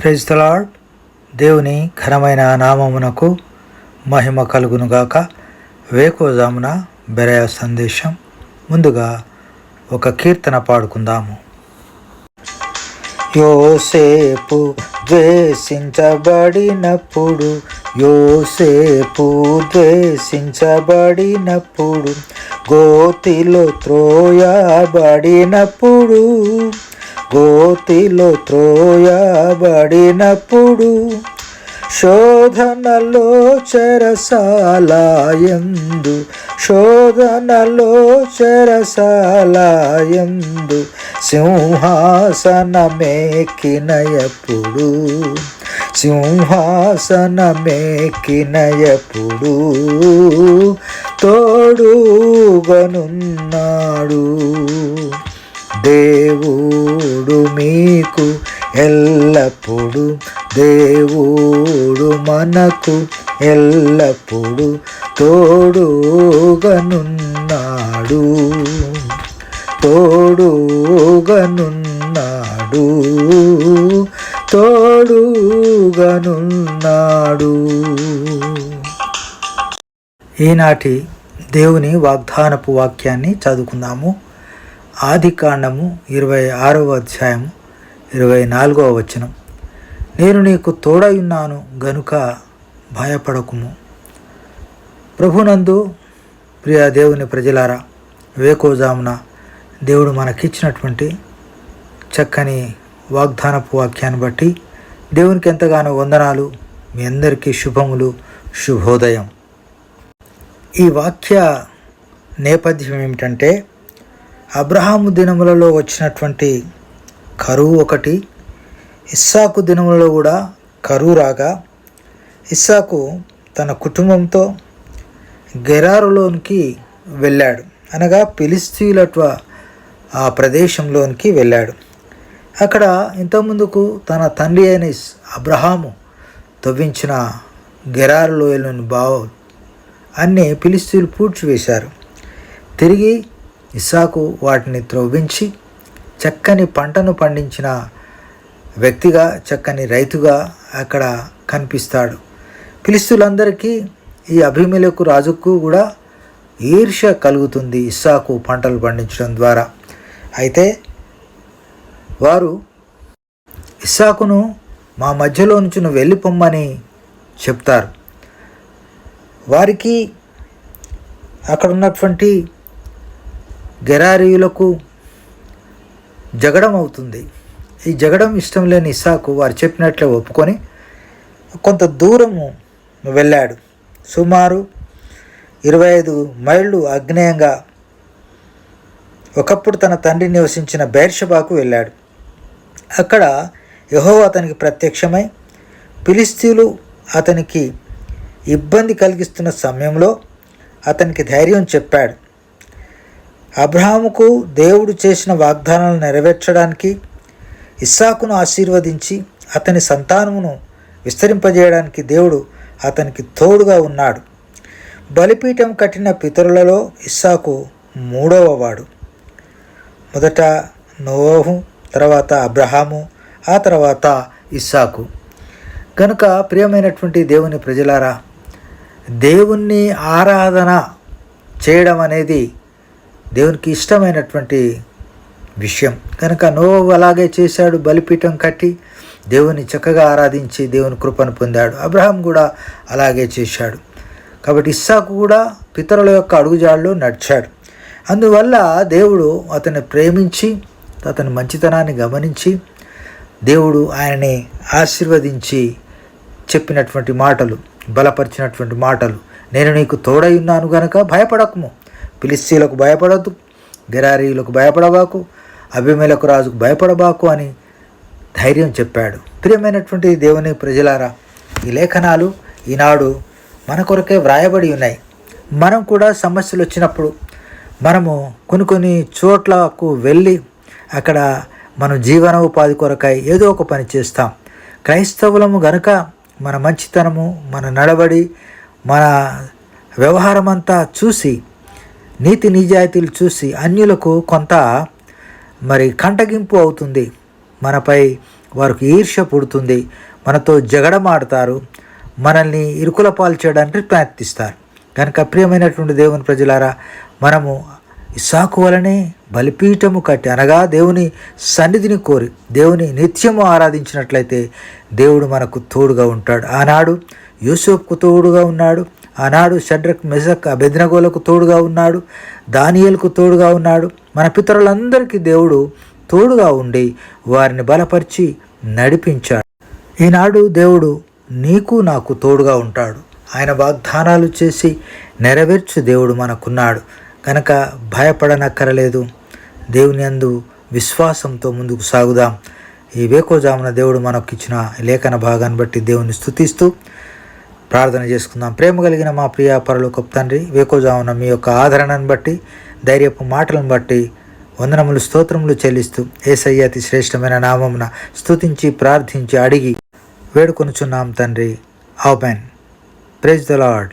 Praise తలాడ్ దేవుని ఘనమైన నామమునకు మహిమ కలుగునుగాక. వేకోజామున బెరయ సందేశం. ముందుగా ఒక కీర్తన పాడుకుందాము. యోసేపు ద్వేషించబడినప్పుడు యోసేపు ద్వేషించబడినప్పుడు గోతిలో త్రోయబడినప్పుడు గోతిలో త్రోయబడినప్పుడు శోధనలో చెరసాలయందు శోధనలో చెరసాలయందు సింహాసనమేకినయప్పుడు సింహాసనమేకినయప్పుడు తోడుగనున్నాడు. దేవుడు మీకు ఎల్లప్పుడు దేవుడు మనకు ఎల్లప్పుడు తోడుగనున్నాడు. తోడుగనున్నాడు. తోడుగనున్నాడు. ఈనాటి దేవుని వాగ్దానపు వాక్యాన్ని చదువుకుందాము. ఆది కాండము ఇరవై ఆరవ అధ్యాయము ఇరవై నాలుగవ వచనం. నేను నీకు తోడయున్నాను గనుక భయపడకుము. ప్రభునందు ప్రియ దేవుని ప్రజలారా వేకోజామున దేవుడు మనకిచ్చినటువంటి చక్కని వాగ్దానపు వాక్యాన్ని బట్టి దేవునికి ఎంతగానో వందనాలు మీ అందరికీ శుభములు శుభోదయం. ఈ వాక్య నేపథ్యం ఏమిటంటే అబ్రహాము దినములలో వచ్చినటువంటి కరువు ఒకటి ఇస్సాకు దినములలో కూడా కరువు రాగా ఇస్సాకు తన కుటుంబంతో గెరారులోనికి వెళ్ళాడు. అనగా ఫిలిస్తీన్లత్వ ఆ ప్రదేశంలోనికి వెళ్ళాడు. అక్కడ ఇంతకుముందుకు తన తండ్రి అయిన అబ్రహాము తవ్వించిన గెరారులోయలోని లోయలోని బావులు అన్నీ ఫిలిస్తీన్లు పూడ్చివేశారు. తిరిగి ఇస్సాకు వాటిని త్రవ్వించి చక్కని పంటను పండించిన వ్యక్తిగా చక్కని రైతుగా అక్కడ కనిపిస్తాడు. పిలిస్తులందరికీ ఈ అభిమేలకు రాజుకు కూడా ఈర్ష్య కలుగుతుంది ఇస్సాకు పంటలు పండించడం ద్వారా. అయితే వారు ఇస్సాకును మా మధ్యలో నుంచి నువ్వు వెళ్ళిపోమ్మని చెప్తారు. వారికి అక్కడ ఉన్నటువంటి గెరారీయులకు జగడం అవుతుంది. ఈ జగడం ఇష్టం లేని ఇసాకు వారు చెప్పినట్లే ఒప్పుకొని కొంత దూరము వెళ్ళాడు. సుమారు ఇరవై ఐదు మైళ్ళు అగ్నేయంగా ఒకప్పుడు తన తండ్రి నివసించిన బైర్షబాకు వెళ్ళాడు. అక్కడ యహో అతనికి ప్రత్యక్షమై పిలిస్తీలు అతనికి ఇబ్బంది కలిగిస్తున్న సమయంలో అతనికి ధైర్యం చెప్పాడు. అబ్రహాముకు దేవుడు చేసిన వాగ్దానాలను నెరవేర్చడానికి ఇస్సాకును ఆశీర్వదించి అతని సంతానమును విస్తరింపజేయడానికి దేవుడు అతనికి తోడుగా ఉన్నాడు. బలిపీఠం కట్టిన పితరులలో ఇస్సాకు మూడవ వాడు. మొదట నోహు తర్వాత అబ్రహాము ఆ తర్వాత ఇస్సాకు. కనుక ప్రియమైనటువంటి దేవుని ప్రజలారా దేవుణ్ణి ఆరాధన చేయడం అనేది దేవునికి ఇష్టమైనటువంటి విషయం. కనుక నోవు అలాగే చేశాడు బలిపీఠం కట్టి దేవుని చక్కగా ఆరాధించి దేవుని కృపను పొందాడు. అబ్రహాం కూడా అలాగే చేశాడు. కాబట్టి ఇస్సాకు కూడా పితరుల యొక్క అడుగుజాడలో నడిచాడు. అందువల్ల దేవుడు అతన్ని ప్రేమించి అతని మంచితనాన్ని గమనించి దేవుడు ఆయనని ఆశీర్వదించి చెప్పినటువంటి మాటలు బలపరిచినటువంటి మాటలు నేను నీకు తోడై ఉన్నాను గనక భయపడకము. పిలిస్తీలకు భయపడద్దు గెరారీలకు భయపడబాకు అభిమేలకు రాజుకు భయపడబాకు అని ధైర్యం చెప్పాడు. ప్రియమైనటువంటి దేవుని ప్రజలారా ఈ లేఖనాలు ఈనాడు మన కొరకే వ్రాయబడి ఉన్నాయి. మనం కూడా సమస్యలు వచ్చినప్పుడు మనము కొన్ని కొన్ని చోట్లకు వెళ్ళి అక్కడ మన జీవనోపాధి కొరకై ఏదో ఒక పని చేస్తాం. క్రైస్తవులము గనుక మన మంచితనము మన నడవడి మన వ్యవహారం అంతా చూసి నీతి నిజాయితీలు చూసి అన్యులకు కొంత మరి కంటగింపు అవుతుంది. మనపై వారికి ఈర్ష్య పుడుతుంది. మనతో జగడమాడతారు. మనల్ని ఇరుకుల పాలు చేయడానికి ప్రయత్నిస్తారు. కనుక ప్రియమైనటువంటి దేవుని ప్రజలారా మనము ఇసాకు వలనే బలిపీఠము కట్టి అనగా దేవుని సన్నిధిని కోరి దేవుని నిత్యము ఆరాధించినట్లయితే దేవుడు మనకు తోడుగా ఉంటాడు. ఆనాడు యూసుఫ్కు తోడుగా ఉన్నాడు. ఆనాడు షడ్రక్ మెజక్ అభెద్నగోలకు తోడుగా ఉన్నాడు దానియలకు తోడుగా ఉన్నాడు. మన పితరులందరికీ దేవుడు తోడుగా ఉండి వారిని బలపరిచి నడిపించాడు. ఈనాడు దేవుడు నీకు నాకు తోడుగా ఉంటాడు. ఆయన వాగ్దానాలు చేసి నెరవేర్చు దేవుడు మనకున్నాడు. కనుక భయపడనక్కరలేదు. దేవుని అందు విశ్వాసంతో ముందుకు సాగుదాం. ఈ వేకోజామున దేవుడు మనకు ఇచ్చిన లేఖన భాగాన్ని బట్టి దేవుని స్థుతిస్తూ ప్రార్థన చేసుకుందాం. ప్రేమ కలిగిన మా ప్రియ పరలోకపు తండ్రి వేకోజామున మీ యొక్క ఆదరణను బట్టి ధైర్యపు మాటలను బట్టి వందనములు స్తోత్రములు చెల్లిస్తూ ఏసయ్య అతి శ్రేష్టమైన నామమున స్తుతించి ప్రార్థించి అడిగి వేడుకొనుచున్నాం తండ్రి. ఆమెన్. Praise the Lord.